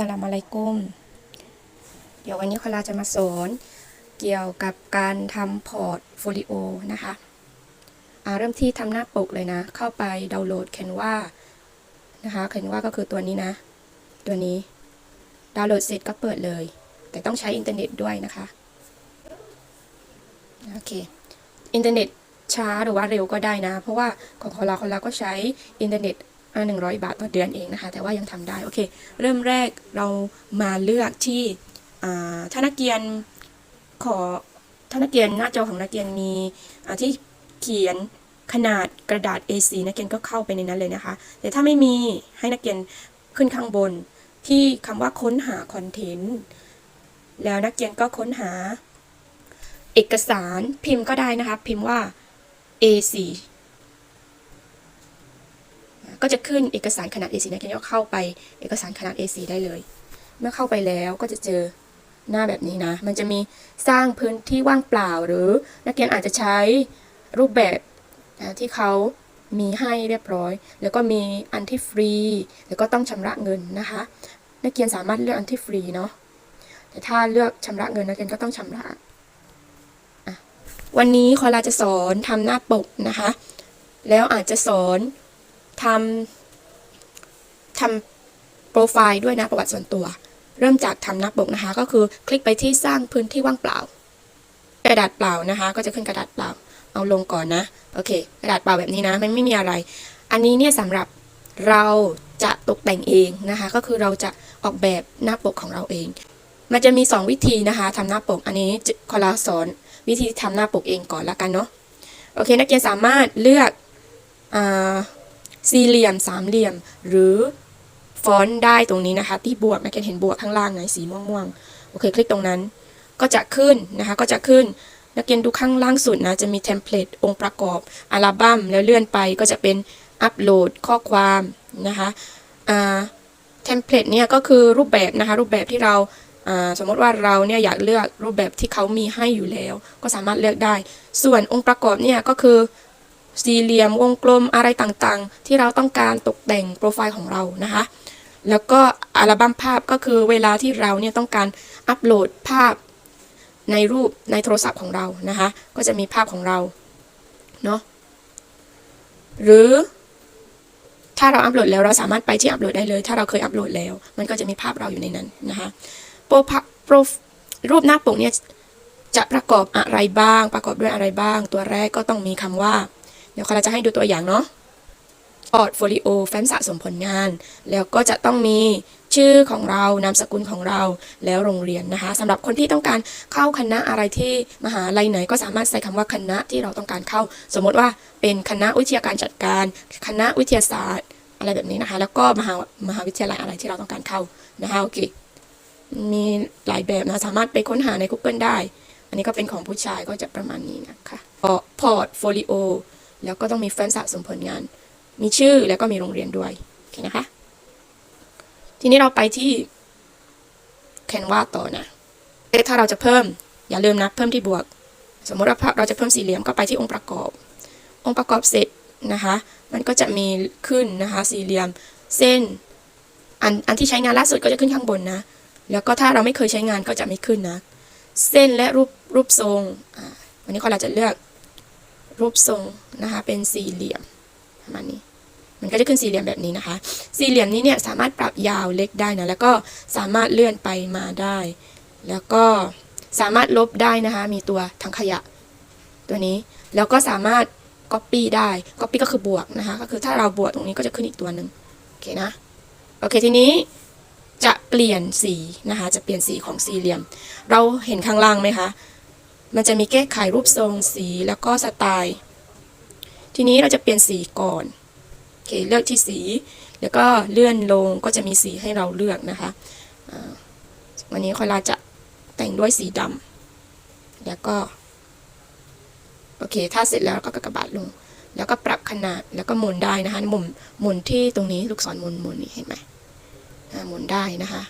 สลามอะลัยกุ้ม เดี๋ยววันนี้คอลาจะมาสอนเกี่ยวกับการทำพอร์ตโฟลิโอนะคะเริ่มที่ทำหน้าปกเลยนะ เข้าไปดาวน์โหลด Canva นะคะ Canva ก็คือตัวนี้นะ ตัวนี้ ดาวน์โหลดเสร็จก็เปิดเลย แต่ต้องใช้อินเทอร์เน็ตด้วยนะคะ โอเค อินเทอร์เน็ตช้าหรือว่าเร็วก็ได้นะ เพราะว่าของคอลาคอลาก็ใช้อินเทอร์เน็ต อ่าหนึ่งร้อยบาทต่อเดือนเองนะคะ แต่ว่ายังทำได้ โอเค เริ่มแรกเรามาเลือกที่อ่านักเรียนขอถ้านักเรียนหน้าจอของนักเรียนมีที่เขียนขนาดกระดาษ A4 นักเรียนก็เข้าไปในนั้นเลยนะคะ แต่ถ้าไม่มีให้นักเรียนขึ้นข้างบนที่คำว่าค้นหาคอนเทนต์แล้วนักเรียนก็ค้นหา เอกสารพิมพ์ก็ได้นะคะ พิมพ์ว่า A4 ก็จะขึ้นเอกสารขนาด A4 นักเรียนก็เข้าไปเอกสารขนาด A4 ได้เลย เมื่อเข้าไปแล้วก็จะเจอหน้าแบบนี้นะ มันจะมีสร้างพื้นที่ว่างเปล่า หรือนักเรียนอาจจะใช้รูปแบบนะที่เขามีให้เรียบร้อย แล้วก็มีอันที่ฟรี แล้วก็ต้องชำระเงินนะคะ นักเรียนสามารถเลือกอันที่ฟรีเนาะ แต่ถ้าเลือกชำระเงินนักเรียนก็ต้องชำระ วันนี้คอลาจะสอนทำหน้าปกนะคะ แล้วอาจจะสอน ทำทำโปรไฟล์ด้วยนะประวัติส่วนตัว เริ่มจากทำหน้าปกนะคะ ก็คือคลิกไปที่สร้างพื้นที่ว่างเปล่า กระดาษเปล่านะคะ ก็จะขึ้นกระดาษเปล่า เอาลงก่อนนะ โอเค กระดาษเปล่าแบบนี้นะ มันไม่มีอะไร อันนี้เนี่ยสำหรับเราจะตกแต่งเองนะคะ ก็คือเราจะออกแบบหน้าปกของเราเอง มันจะมี 2 วิธีนะคะทำหน้าปก อันนี้คอลาสอนวิธีทำหน้าปกเองก่อนละกันเนาะ โอเค นักเรียนสามารถเลือกอ่า สี่เหลี่ยมสามเหลี่ยม หรือฟอนต์ได้ตรงนี้นะคะ ที่บวกนักเรียนเห็นบวกข้างล่างไงสีม่วงๆโอเค คลิกตรงนั้นก็จะขึ้นนะคะก็จะขึ้นนักเรียนดูข้างล่างสุดนะจะมีเทมเพลตองค์ประกอบอัลบั้มแล้วเลื่อนไปก็จะเป็นอัปโหลดข้อความนะคะเทมเพลตเนี่ยก็คือรูปแบบนะคะรูปแบบที่เราอ่าสมมติว่าเราเนี่ยอยากเลือกรูปแบบที่เขามีให้อยู่แล้ว ก็สามารถเลือกได้ ส่วนองค์ประกอบเนี่ยก็คือ สี่เหลี่ยมวงกลมอะไรต่างๆ ที่เราต้องการตกแต่งโปรไฟล์ของเรานะคะ แล้วก็อัลบั้มภาพก็คือเวลาที่เราเนี่ยต้องการอัปโหลดภาพในรูปในโทรศัพท์ของเรานะคะ ก็จะมีภาพของเราเนาะหรือถ้าเราอัปโหลดแล้วเราสามารถไปที่อัปโหลดได้เลย ถ้าเราเคยอัปโหลดแล้ว มันก็จะมีภาพเราอยู่ในนั้นนะคะโปรพโปรรูปหน้าปกเนี่ยจะประกอบอะไรบ้าง ประกอบด้วยอะไรบ้าง ตัวแรกก็ต้องมีคำว่า ดี๋ยวเราจะให้ดูตัวอย่างเนาะพอร์ตโฟลิโอแฟ้มสะสมผลงาน แล้วก็จะต้องมีชื่อของเรา นามสกุลของเรา แล้วโรงเรียนนะคะสำหรับคนที่ต้องการเข้าคณะอะไรที่มหาลัยไหน ก็สามารถใส่คำว่าคณะที่เราต้องการเข้า สมมติว่าเป็นคณะวิทยาการจัดการ คณะวิทยาศาสตร์ อะไรแบบนี้นะคะ แล้วก็มหามหาวิทยาลัยอะไรที่เราต้องการเข้านะคะโอเค มีหลายแบบนะสามารถไปค้นหาใน Google ได้ อันนี้ก็เป็นของผู้ชายก็จะประมาณนี้นะคะพอร์ตโฟลิโอ แล้วก็ต้องมีแฟ้มสะสมผลงาน มีชื่อแล้วก็มีโรงเรียนด้วยโอเคนะคะ ทีนี้เราไปที่แคนวาต่อนะเอ๊ะถ้าเราจะเพิ่มอย่าลืมนะเพิ่มที่บวก สมมติว่าเราจะเพิ่มสี่เหลี่ยมก็ไปที่องค์ประกอบ องค์ประกอบเสร็จนะคะ มันก็จะมีขึ้นนะคะ สี่เหลี่ยมเส้น อันอันที่ใช้งานล่าสุดก็จะขึ้นข้างบนนะ แล้วก็ถ้าเราไม่เคยใช้งานก็จะไม่ขึ้นนะ เส้นและรูปรูปทรงอ่าวันนี้เราจะเลือก รูปทรงนะคะเป็นสี่เหลี่ยมประมาณนี้ มันก็จะขึ้นสี่เหลี่ยมแบบนี้นะคะ สี่เหลี่ยมนี้เนี่ยสามารถปรับยาวเล็กได้นะแล้วก็สามารถเลื่อนไปมาได้ แล้วก็สามารถลบได้นะคะ มีตัวถังขยะ ตัวนี้แล้วก็สามารถ copy ได้ copy ก็คือบวกนะคะ ก็คือถ้าเราบวกตรงนี้ก็จะขึ้นอีกตัวหนึ่งโอเคนะโอเคทีนี้จะเปลี่ยนสีนะคะ จะเปลี่ยนสีของสี่เหลี่ยม เราเห็นข้างล่างไหมคะ มันจะมีแก้ไขรูปทรงสีแล้วก็สไตล์ ทีนี้เราจะเปลี่ยนสีก่อนโอเคเลือกที่สี แล้วก็เลื่อนลงก็จะมีสีให้เราเลือกนะคะวันนี้คอยลาจะแต่งด้วยสีดำแล้วก็โอเค ถ้าเสร็จแล้วก็กระบาดลง แล้วก็ปรับขนาด แล้วก็หมุนได้นะคะ หมุน หมุนที่ตรงนี้ ลูกศรหมุนหมุนนี่เห็นไหมหมุนได้นะคะ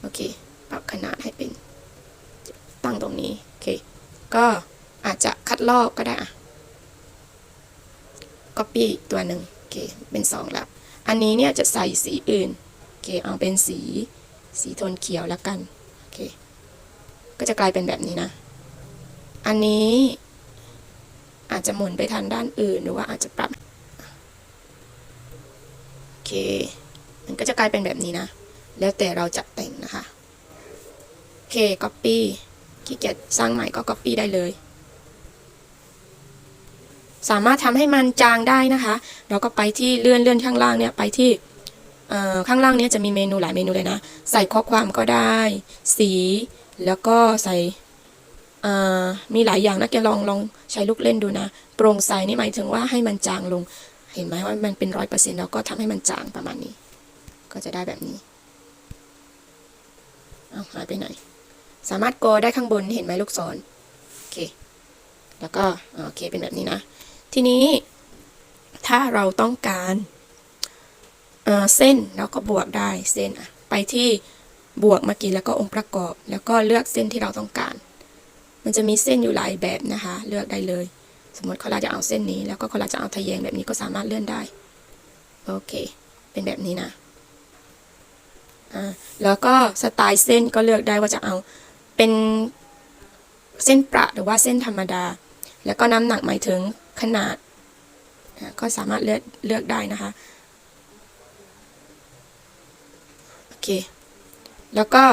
โอเค ปรับขนาดให้เป็น ตั้งตรงนี้ เคก็อาจจะคัดลอกก็ได้อะ copy ตัวหนึ่งโอเคเป็นสองแล้ว อันนี้เนี่ยจะใส่สีอื่นโอเคเอาเป็นสีสีโทนเขียวแล้วกันโอเคก็จะกลายเป็นแบบนี้นะ อันนี้อาจจะหมุนไปทางด้านอื่นหรือว่าอาจจะปรับโอเค มันก็จะกลายเป็นแบบนี้นะ แล้วแต่เราจะแต่งนะคะโอเค copy ขี้เกียจสร้างใหม่ก็ copy ได้เลย สามารถทำให้มันจางได้นะคะ เราก็ไปที่เลื่อนเลื่อนข้างล่างเนี่ยไปที่ข้างล่างเนี้จะมีเมนูหลายเมนูเลยนะ ใส่ข้อความก็ได้ สี แล้วก็ใส่มีหลายอย่างนะแกลองลองใช้ลูกเล่นดูนะ โปร่งใสนี่หมายถึงว่าให้มันจางลง เห็นไหมว่ามันเป็นร้อยเปอร์เซ็นต์แล้วก็ทำให้มันจางประมาณนี้ ก็จะได้แบบนี้ เอาหายไปไหน สามารถโกได้ข้างบนเห็นไหมลูกศรโอเคแล้วก็โอเคเป็นแบบนี้นะ ทีนี้ถ้าเราต้องการเเส้นแล้วก็บวกได้เส้นอะไปที่บวกเมื่อกี้แล้วก็องค์ประกอบ แล้วก็เลือกเส้นที่เราต้องการ มันจะมีเส้นอยู่หลายแบบนะคะ เลือกได้เลย สมมติเขาเราจะเอาเส้นนี้ แล้วก็เขาเราจะเอาทะแยงแบบนี้ก็สามารถเลื่อนได้โอเค เป็นแบบนี้นะอ่าแล้วก็สไตล์เส้นก็เลือกได้ว่าจะเอา เป็นเส้นประหรือว่าเส้นธรรมดา แล้วก็น้ำหนักหมายถึงขนาด ก็สามารถเลือกเลือกได้นะคะ โอเค แล้วก็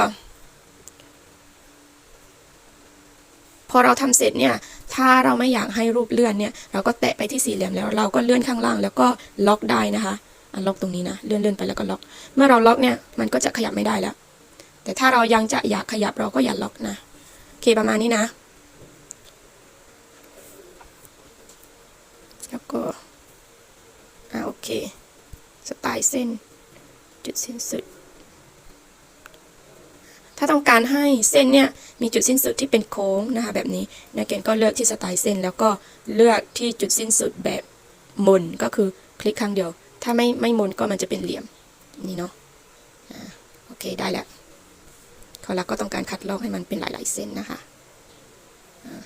พอเราทำเสร็จเนี่ย ถ้าเราไม่อยากให้รูปเลื่อนเนี่ย เราก็แตะไปที่สี่เหลี่ยมแล้ว เราก็เลื่อนข้างล่าง แล้วก็ล็อกได้นะคะอะล็อกตรงนี้นะ เลื่อนเลื่อนไปแล้วก็ล็อก เมื่อเราล็อกเนี่ย มันก็จะขยับไม่ได้แล้ว แต่ถ้าเรายังจะอยากขยับเราก็อย่าล็อกนะโอเคประมาณนี้นะ แล้วก็อ่าโอเค สไตล์เส้น จุดสิ้นสุด ถ้าต้องการให้เส้นเนี่ยมีจุดสิ้นสุดที่เป็นโค้งนะคะแบบนี้นักเรียนก็เลือกที่สไตล์เส้น แล้วก็เลือกที่จุดสิ้นสุดแบบมนก็คือคลิกครั้งเดียว ถ้าไม่ไม่มนก็มันจะเป็นเหลี่ยมนี่เนาะอ่าโอเคได้แล้ว เขาแล้วก็ต้องการคัดลอกให้มันเป็นหลาย ๆ เส้นนะคะอ่า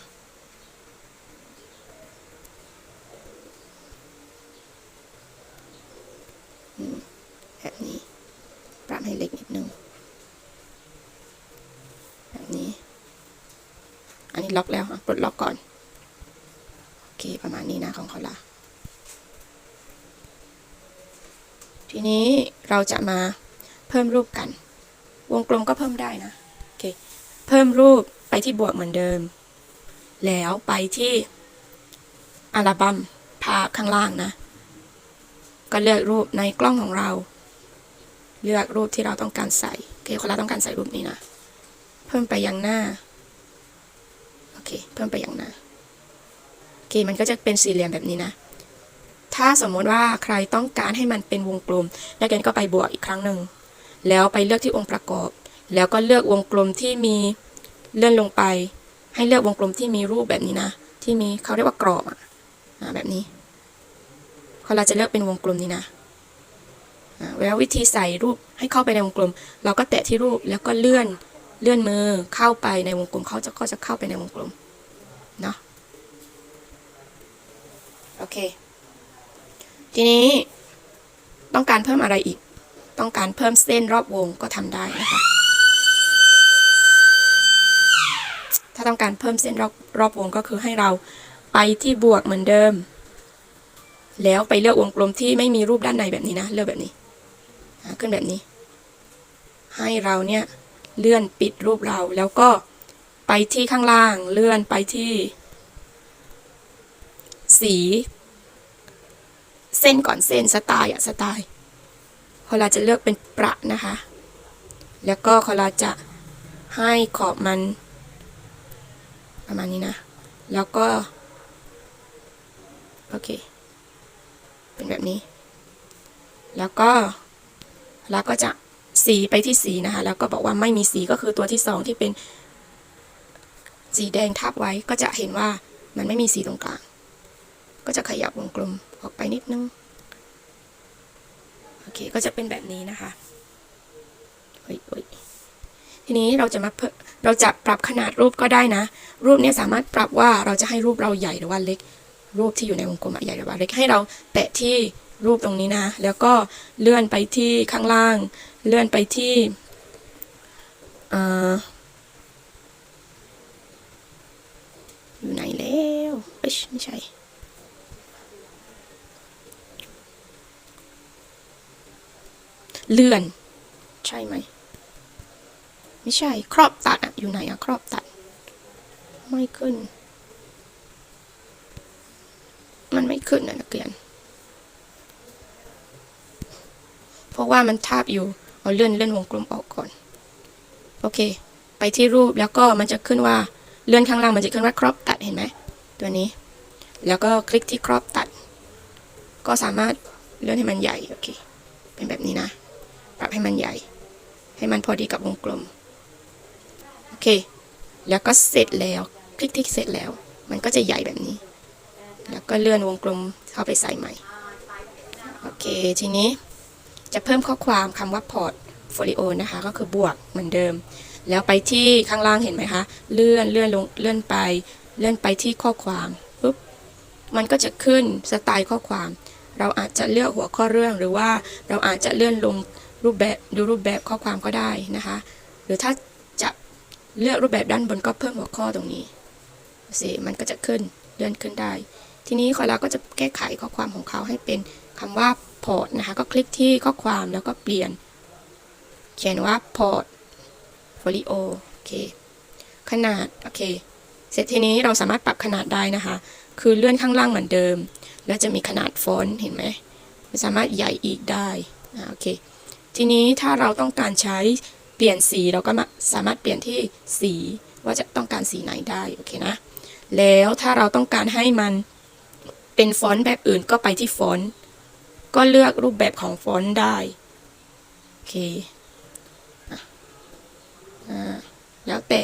อืมแบบนี้ปรับให้เล็กนิดนึง แบบนี้ อันนี้ล็อกแล้วปลดล็อกก่อน โอเค ประมาณนี้นะของเขาละทีนี้เราจะมาเพิ่มรูปกัน วงกลมก็เพิ่มได้นะโอเคเพิ่มรูปไปที่บวกเหมือนเดิม แล้วไปที่อัลบั้มภาพข้างล่างนะ ก็เลือกรูปในกล้องของเรา เลือกรูปที่เราต้องการใส่โอเคคนเราต้องการใส่รูปนี้นะ เพิ่มไปยังหน้าโอเคเพิ่มไปยังหน้าโอเคมันก็จะเป็นสี่เหลี่ยมแบบนี้นะถ้าสมมติว่าใครต้องการให้มันเป็นวงกลมนักเรียนก็ไปบวกอีกครั้งหนึ่ง แล้วไปเลือกที่องค์ประกอบ แล้วก็เลือกวงกลมที่มีเลื่อนลงไป ให้เลือกวงกลมที่มีรูปแบบนี้นะ ที่มีเขาเรียกว่ากรอบอะอ่าแบบนี้พอเราจะเลือกเป็นวงกลมนี้นะอ่าแล้ววิธีใส่รูปให้เข้าไปในวงกลม เราก็แตะที่รูปแล้วก็เลื่อนเลื่อนมือเข้าไปในวงกลมเขาจะก็จะเข้าไปในวงกลมเนาะโอเค ทีนี้ต้องการเพิ่มอะไรอีก ต้องการเพิ่มเส้นรอบวงก็ทำได้นะคะ ถ้าต้องการเพิ่มเส้นรอบรอบวงก็คือให้เราไปที่บวกเหมือนเดิม แล้วไปเลือกวงกลมที่ไม่มีรูปด้านในแบบนี้นะ เลือกแบบนี้ ขึ้นแบบนี้ ให้เราเนี่ยเลื่อนปิดรูปเราแล้วก็ไปที่ข้างล่างเลื่อนไปที่ สี เส้นก่อนเส้นสไตล์อะสไตล์ พอเราจะเลือกเป็นประนะคะ แล้วก็พอเราจะให้ขอบมัน ประมาณนี้นะ แล้วก็ โอเค เป็นแบบนี้ แล้วก็เราก็จะสีไปที่สีนะคะ แล้วก็บอกว่าไม่มีสีก็คือตัวที่สองที่เป็นสีแดงทับไว้ก็จะเห็นว่ามันไม่มีสีตรงกลาง ก็จะขยับวงกลมออกไปนิดนึง โอเค ก็จะเป็นแบบนี้นะคะเฮ้ยเฮ้ยทีนี้เราจะมาเพิ่เราจะปรับขนาดรูปก็ได้นะ รูปเนี้ยสามารถปรับว่าเราจะให้รูปเราใหญ่หรือว่าเล็ก รูปที่อยู่ในวงกลมอะใหญ่หรือว่าเล็กให้เราแตะที่รูปตรงนี้นะ แล้วก็เลื่อนไปที่ข้างล่าง เลื่อนไปที่อ่ออยู่ไหนแล้วเอ้ยไม่ใช่ เลื่อน ใช่ไหม ไม่ใช่ ครอบตัดอะอยู่ไหนอะครอบตัด ไม่ขึ้น มันไม่ขึ้นนะนักเรียน เพราะว่ามันทาบอยู่ เอาเลื่อนเลื่อนวงกลมออกก่อน โอเค ไปที่รูปแล้วก็มันจะขึ้นว่า เลื่อนข้างล่างมันจะขึ้นว่า crop ตัดเห็นไหม ตัวนี้ แล้วก็คลิกที่ crop ตัด ก็สามารถเลื่อนให้มันใหญ่ โอเค เป็นแบบนี้นะ ให้มันใหญ่ ให้มันพอดีกับวงกลม โอเค แล้วก็เสร็จแล้ว คลิกที่เสร็จแล้ว มันก็จะใหญ่แบบนี้ แล้วก็เลื่อนวงกลมเข้าไปใส่ใหม่ โอเค ทีนี้จะเพิ่มข้อความคำว่า portfolio นะคะ ก็คือบวกเหมือนเดิม แล้วไปที่ข้างล่างเห็นไหมคะ เลื่อนเลื่อนลงเลื่อนไป เลื่อนไปที่ข้อความปุ๊บ มันก็จะขึ้นสไตล์ข้อความเราอาจจะเลือกหัวข้อเรื่องหรือว่าเราอาจจะเลื่อนลง รูปแบบดูรูปแบบข้อความก็ได้นะคะ หรือถ้าจะเลือกรูปแบบด้านบนก็เพิ่มหัวข้อตรงนี้สิมันก็จะขึ้นเลื่อนขึ้นได้ ทีนี้คอยเราก็จะแก้ไขข้อความของเขาให้เป็นคำว่าพอร์ตนะคะ ก็คลิกที่ข้อความแล้วก็เปลี่ยน เขียนว่าพอร์ตโฟลิโอโอเค ขนาด โอเค เสร็จทีนี้เราสามารถปรับขนาดได้นะคะ คือเลื่อนข้างล่างเหมือนเดิม แล้วจะมีขนาดฟอนต์เห็นไหมสามารถใหญ่อีกได้อาโอเค ทีนี้ถ้าเราต้องการใช้เปลี่ยนสีเราก็สามารถเปลี่ยนที่สีว่าจะต้องการสีไหนได้โอเคนะ แล้วถ้าเราต้องการให้มันเป็นฟอนต์แบบอื่นก็ไปที่ฟอนต์ก็เลือกรูปแบบของฟอนต์ได้โอเคอแล้วแต่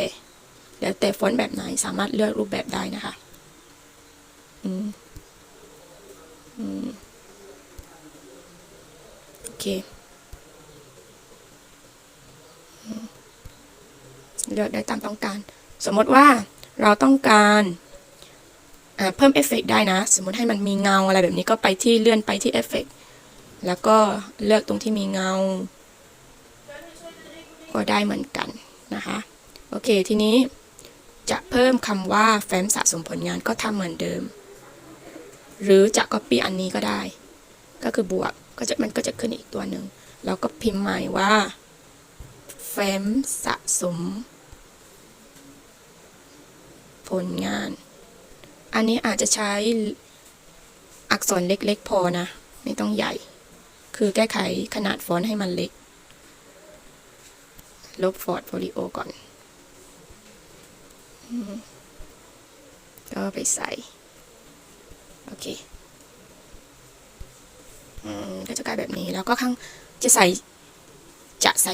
แล้วแต่ฟอนต์แบบไหนสามารถเลือกรูปแบบได้นะคะอืมอืมโอเคอืม เลือกได้ตามต้องการ สมมติว่าเราต้องการเพิ่มเอฟเฟกต์ได้นะ สมมติให้มันมีเงาอะไรแบบนี้ก็ไปที่เลื่อนไปที่เอฟเฟกต์แล้วก็เลือกตรงที่มีเงา ก็ได้เหมือนกันนะคะ โอเค ทีนี้จะเพิ่มคำว่าแฟ้มสะสมผลงานก็ทำเหมือนเดิม หรือจะ copy อันนี้ก็ได้ ก็คือบวกก็จะมันก็จะขึ้นอีกตัวหนึ่งเราก็พิมพ์ใหม่ว่าแฟ้มสะสม ผลงาน อันนี้อาจจะใช้อักษรเล็กๆ พอนะ ไม่ต้องใหญ่ คือแก้ไขขนาดฟอนต์ให้มันเล็ก ลบฟอร์ดโฟลิโอก่อน ก็ไปใส่ โอเคก็จะกลายแบบนี้แล้วก็ข้างจะใส่จะใส่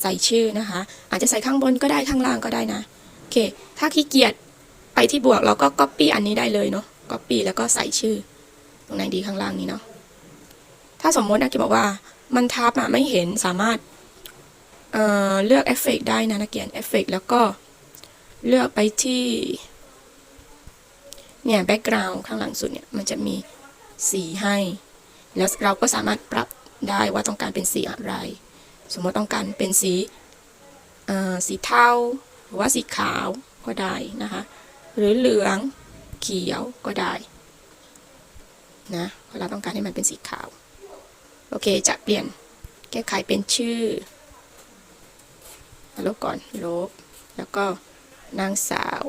ใส่ชื่อนะคะ อาจจะใส่ข้างบนก็ได้ข้างล่างก็ได้นะ โอเค ถ้าขี้เกียจ ไปที่บวกเราก็ copy อันนี้ได้เลยเนาะ copy แล้วก็ใส่ชื่อ ตรงไหนดีข้างล่างนี้เนาะ ถ้าสมมตินะกิบอกว่ามันทับอะไม่เห็นสามารถเอ่อเลือกเอฟเฟกได้นะนักเรียนเอฟเฟกแล้วก็เลือกไปที่ เนี่ยแบ็กกราวด์ข้างหลังสุดเนี่ยมันจะมีสีให้ แล้วเราก็สามารถปรับได้ว่าต้องการเป็นสีอะไร สมมติต้องการเป็นสีเอ่อสีเทาหรือว่าสีขาวก็ได้นะคะ หรือเหลืองเขียวก็ได้นะเราต้องการให้มันเป็นสีขาว โอเค จะเปลี่ยนแก้ไขเป็นชื่อลบก่อนลบ แล้วก็นางสาว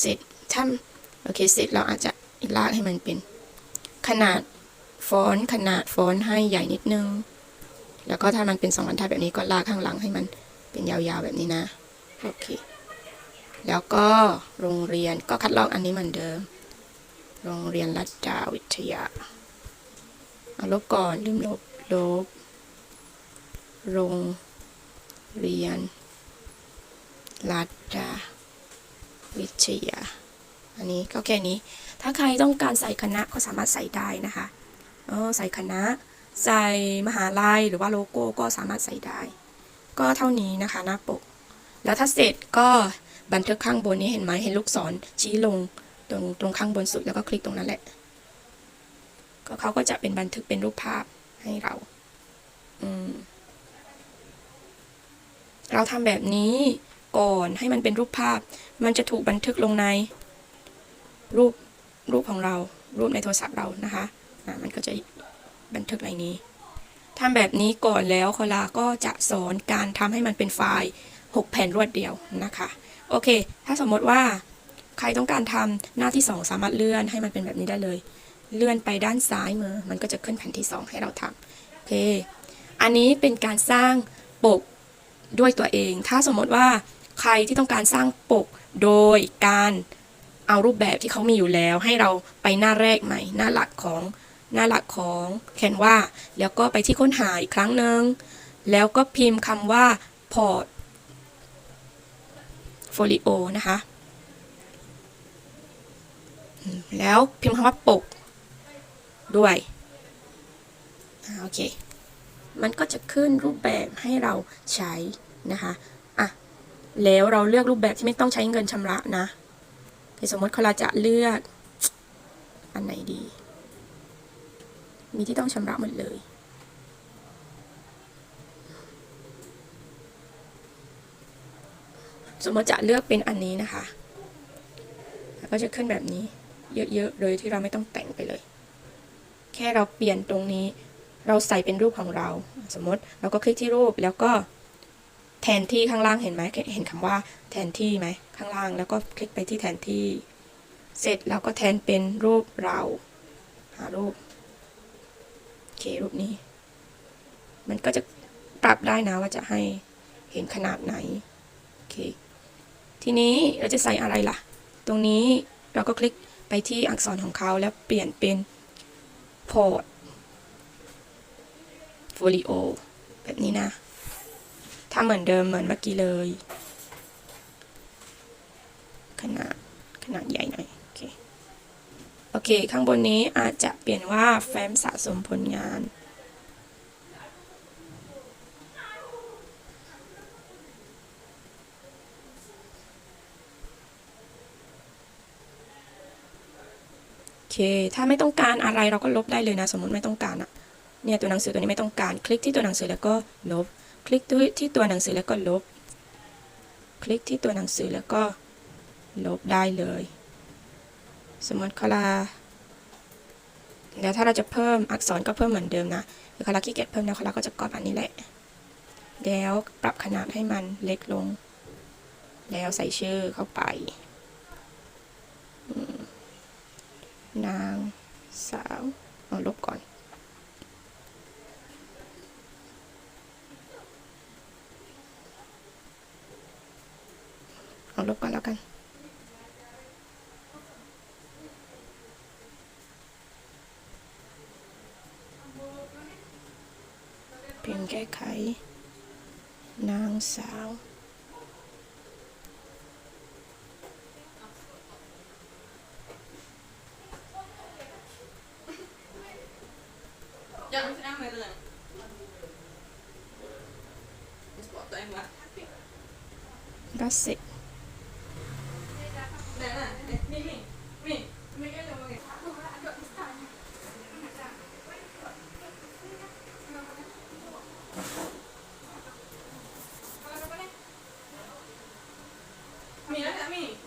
เสร็จถ้าโอเค เสร็จเราอาจจะ ลากให้มันเป็น ขนาดฟอนต์ขนาดฟอนต์ให้ใหญ่นิดนึง แล้วก็ถ้ามันเป็นสองบรรทัดแบบนี้ก็ลากข้างหลังให้มันเป็นยาวๆแบบนี้นะ โอเค แล้วก็โรงเรียนก็คัดลอกอันนี้เหมือนเดิม โรงเรียนรัฐดาวิทยา เอาลบก่อนลืมลบลบ โรงเรียนรัฐดาวิทยา อันนี้ก็แค่นี้ ถ้าใครต้องการใส่คณะก็สามารถใส่ได้นะคะออใส่คณะ ใส่มหาลัยหรือว่าโลโก้ก็สามารถใส่ได้ ก็เท่านี้นะคะหน้าปก แล้วถ้าเสร็จก็บันทึกข้างบนนี้เห็นไหมเห็นลูกศรชี้ลงตรงตรงข้างบนสุดแล้วก็คลิกตรงนั้นแหละ ก็เขาก็จะเป็นบันทึกเป็นรูปภาพให้เรา อืมเราทำแบบนี้ก่อนให้มันเป็นรูปภาพ มันจะถูกบันทึกลงใน รูปรูปของเรารูปในโทรศัพท์เรานะคะอ่ามันก็จะบันทึกในนี้ทำแบบนี้ก่อนแล้วคอลาก็จะสอนการทำให้มันเป็นไฟล์ 6 แผ่นรวดเดียวนะคะ โอเค ถ้าสมมติว่าใครต้องการทำหน้าที่ 2 สามารถเลื่อนให้มันเป็นแบบนี้ได้เลย เลื่อนไปด้านซ้ายมือ มันก็จะขึ้นแผ่นที่ 2 ให้เราทำโอเค อันนี้เป็นการสร้างปกด้วยตัวเอง ถ้าสมมติว่าใครที่ต้องการสร้างปกโดยการ เอารูปแบบที่เขามีอยู่แล้ว ให้เราไปหน้าแรกใหม่ หน้าหลักของหน้าหลักของแคนวาแล้วก็ไปที่ค้นหาอีกครั้งหนึ่งแล้วก็พิมพ์คำว่าพอร์ตโฟลิโอนะคะ แล้วพิมพ์คำว่าปก ด้วยอโอเค มันก็จะขึ้นรูปแบบให้เราใช้นะคะ อะ แล้วเราเลือกรูปแบบที่ไม่ต้องใช้เงินชำระนะ แต่สมมติเราจะเลือกอันไหนดี มีที่ต้องชำระหมดเลยสมมติจะเลือกเป็นอันนี้นะคะ ก็จะขึ้นแบบนี้เยอะๆเลยที่เราไม่ต้องแต่งไปเลย แค่เราเปลี่ยนตรงนี้ เราใส่เป็นรูปของเรา สมมติเราก็คลิกที่รูปแล้วก็ แทนที่ข้างล่างเห็นไหมเห็นคำว่าแทนที่ไหมข้างล่างแล้วก็คลิกไปที่แทนที่ เสร็จแล้วก็แทนเป็นรูปเรา หารูปโอเครูปนี้ มันก็จะปรับได้นะว่าจะให้เห็นขนาดไหนโอเคทีนี้เราจะใส่อะไรล่ะ ตรงนี้เราก็คลิกไปที่อักษรของเขาแล้วเปลี่ยนเป็นพอร์ตโฟลิโอแบบนี้นะ ทำเหมือนเดิมเหมือนเมื่อกี้เลย ขนาดขนาดใหญ่หน่อย โอเค โอเค ข้างบนนี้อาจจะเปลี่ยนว่าแฟ้มสะสมผลงานโอเคถ้าไม่ต้องการอะไรเราก็ลบได้เลยนะ สมมติไม่ต้องการอะเนี่ยตัวหนังสือตัวนี้ไม่ต้องการ คลิกที่ตัวหนังสือแล้วก็ลบ คลิกที่ตัวหนังสือแล้วก็ลบ คลิกที่ตัวหนังสือแล้วก็ลบได้เลย สมมติคาราแล้วถ้าเราจะเพิ่มอักษรก็เพิ่มเหมือนเดิมนะหรือคาราขี้เกียจเพิ่มแล้วคาราก็จะกรอบอันนี้แหละ แล้วปรับขนาดให้มันเล็กลง แล้วใส่ชื่อเข้าไป นางสาวเอาลบก่อน เอาลบก่อนแล้วกัน เพียงแก้ไข นางสาว Jag vill använda den. Jag spottar en va? ก็เสร็จ Nej, at me.